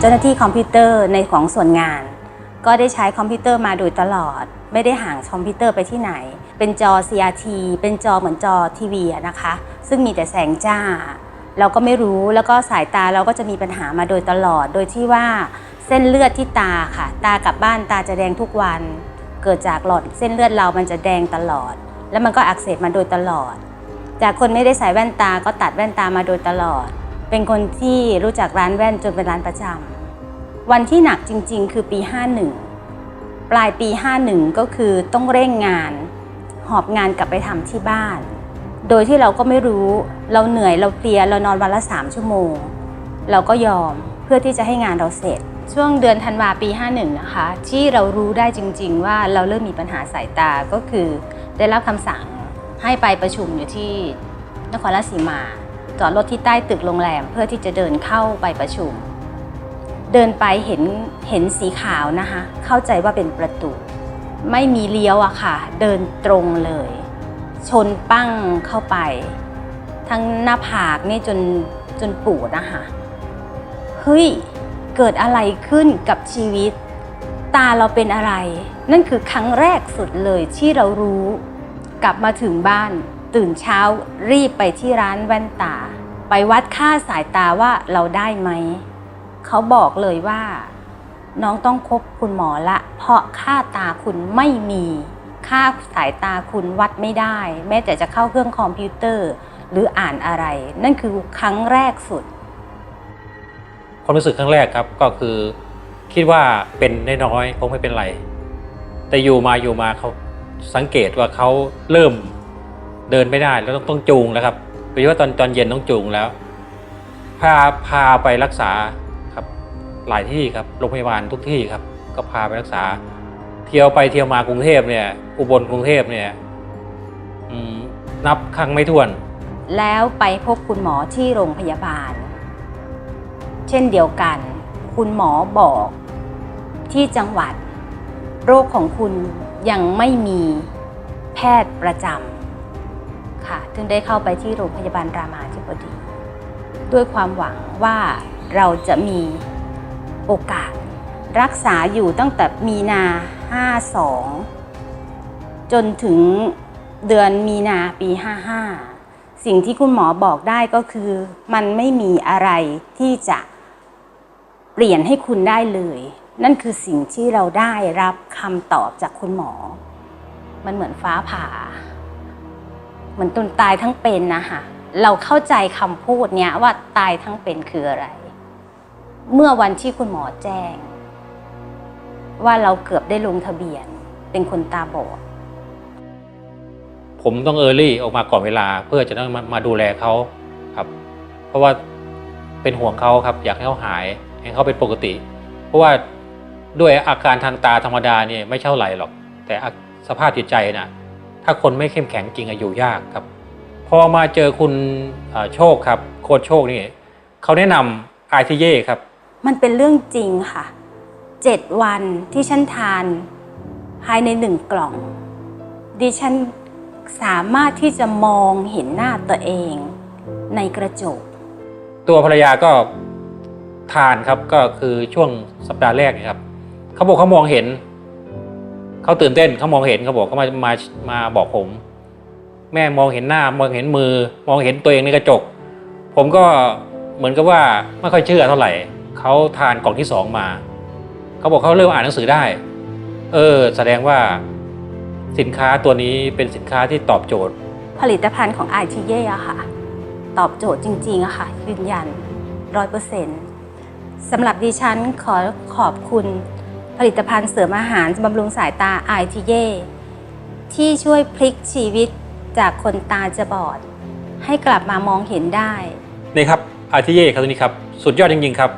เจ้าหน้าที่คอมพิวเตอร์ในของส่วนงาน ก็ได้ใช้คอมพิวเตอร์มาโดยตลอด ไม่ได้ห่างคอมพิวเตอร์ไปที่ไหน เป็นจอ CRT เป็นจอเหมือนจอทีวีนะคะ ซึ่งมีแต่แสงจ้า เราก็ไม่รู้แล้วก็สายตาเราก็จะมีปัญหามาโดยตลอด โดยที่ว่าเส้นเลือดที่ตาค่ะ ตากลับบ้านตาจะแดงทุกวัน เกิดจากหลอดเส้นเลือดเรามันจะแดงตลอด แล้วมันก็อักเสบมาโดยตลอด จากคนไม่ได้ใส่แว่นตาก็ตัดแว่นตามาโดยตลอด เป็นคนที่รู้จักร้านแว่นจนเป็นร้านประจำวันที่หนักจริง ๆ คือปี 51 ปลายปี 51 ก็คือต้องเร่งงาน หอบงานกลับไปทำที่บ้าน โดยที่เราก็ไม่รู้เราเหนื่อยเราเพลียเรานอนวันละ 3 ชั่วโมง เราก็ยอมเพื่อที่จะให้งานเราเสร็จ ช่วงเดือนธันวาปี 51 นะคะ ที่เรารู้ได้จริง ๆ ว่าเราเริ่มมีปัญหาสายตาก็คือ ได้รับคำสั่งให้ไปประชุมอยู่ที่นครราชสีมา จอดรถที่ใต้ตึกโรงแรมเพื่อที่จะเดินเข้าไปประชุม เดินไปเห็นเห็นสีขาวนะคะ เข้าใจว่าเป็นประตู ไม่มีเลี้ยวอะค่ะ เดินตรงเลย ชนปั้งเข้าไป ทั้งหน้าผากนี่จนจนปูดนะคะเฮ้ยเกิดอะไรขึ้นกับชีวิต ตาเราเป็นอะไร นั่นคือครั้งแรกสุดเลยที่เรารู้ กลับมาถึงบ้าน ตื่นเช้ารีบไปที่ร้านแว่นตา ไปวัดค่าสายตาว่าเราได้ไหม เขาบอกเลยว่า น้องต้องคบคุณหมอละ เพราะค่าตาคุณไม่มี ค่าสายตาคุณวัดไม่ได้ แม้แต่จะเข้าเครื่องคอมพิวเตอร์ หรืออ่านอะไร นั่นคือครั้งแรกสุดความรู้สึกครั้งแรกครับก็คือ คิดว่าเป็นน้อยๆคงไม่เป็นไร แต่อยู่มาอยู่มาเขาสังเกตว่าเขาเริ่ม เดินไม่ได้แล้วต้องต้องจูงแล้วครับโดยเฉพาะตอนตอนเย็นต้องจูงแล้ว พาพาไปรักษาครับหลายที่ครับโรงพยาบาลทุกที่ครับ ก็พาไปรักษา เที่ยวไปเที่ยวมากรุงเทพเนี่ย อุบลกรุงเทพเนี่ยนับครั้งไม่ถ้วน แล้วไปพบคุณหมอที่โรงพยาบาล เช่นเดียวกัน คุณหมอบอกที่จังหวัด โรคของคุณยังไม่มีแพทย์ประจำ ค่ะจึงได้เข้าไปที่โรงพยาบาลรามาธิบดี ด้วยความหวังว่าเราจะมีโอกาสรักษาอยู่ตั้งแต่มีนา 52 จนถึงเดือนมีนาปี 55 สิ่งที่คุณหมอบอกได้ก็คือมันไม่มีอะไรที่จะเปลี่ยนให้คุณได้เลย นั่นคือสิ่งที่เราได้รับคำตอบจากคุณหมอ มันเหมือนฟ้าผ่า เหมือนตุนตายทั้งเป็นนะคะเราเข้าใจคำพูดเนี้ยว่าตายทั้งเป็นคืออะไร เมื่อวันที่คุณหมอแจ้ง ว่าเราเกือบได้ลงทะเบียน เป็นคนตาบอดผมต้องเออร์ลี่ออกมาก่อนเวลา เพื่อจะต้องมามาดูแลเขาครับ เพราะว่าเป็นห่วงเขาครับ อยากให้เขาหายให้เขาเป็นปกติ เพราะว่าด้วยอาการทางตาธรรมดาเนี่ยไม่เท่าไหร่หรอก แต่สภาพจิตใจน่ะ ถ้าคนไม่เข้มแข็งจริงอะอยู่ยากครับ พอมาเจอคุณเอ่อโชคครับ โค้ชโชคนี่เขาแนะนำไอทีเย่ครับ มันเป็นเรื่องจริงค่ะเจ็ดวันที่ฉันทาน ภายในหนึ่งกล่อง ดิฉันสามารถที่จะมองเห็นหน้าตัวเองในกระจก ตัวภรรยาก็ทานครับก็คือช่วงสัปดาห์แรกเนยครับเขาบอกเขามองเห็น เขาตื่นเต้นเขามองเห็นเขาบอกเขามามามาบอกผม แม่มองเห็นหน้ามองเห็นมือ มองเห็นตัวเองในกระจก ผมก็เหมือนกับว่าไม่ค่อยเชื่อเท่าไหร่เขาทานกล่องที่สองมาเขาบอกเขาเริ่มอ่านหนังสือได้ เออ แสดงว่าสินค้าตัวนี้เป็นสินค้าที่ตอบโจทย์ ผลิตภัณฑ์ของ i t เย่อะค่ะ ตอบโจทย์จริงๆอะค่ะ ยืนยันร้อยเปอร์เซ็นต์สำหรับดิฉันขอขอบคุณ ผลิตภัณฑ์เสริมอาหารบำรุงสายตาไอทีเย่ที่ช่วยพลิกชีวิตจากคนตาจะบอด ให้กลับมามองเห็นได้ นี่ครับไอทีเย่ครับตัวนี้ครับ สุดยอดจริงๆครับ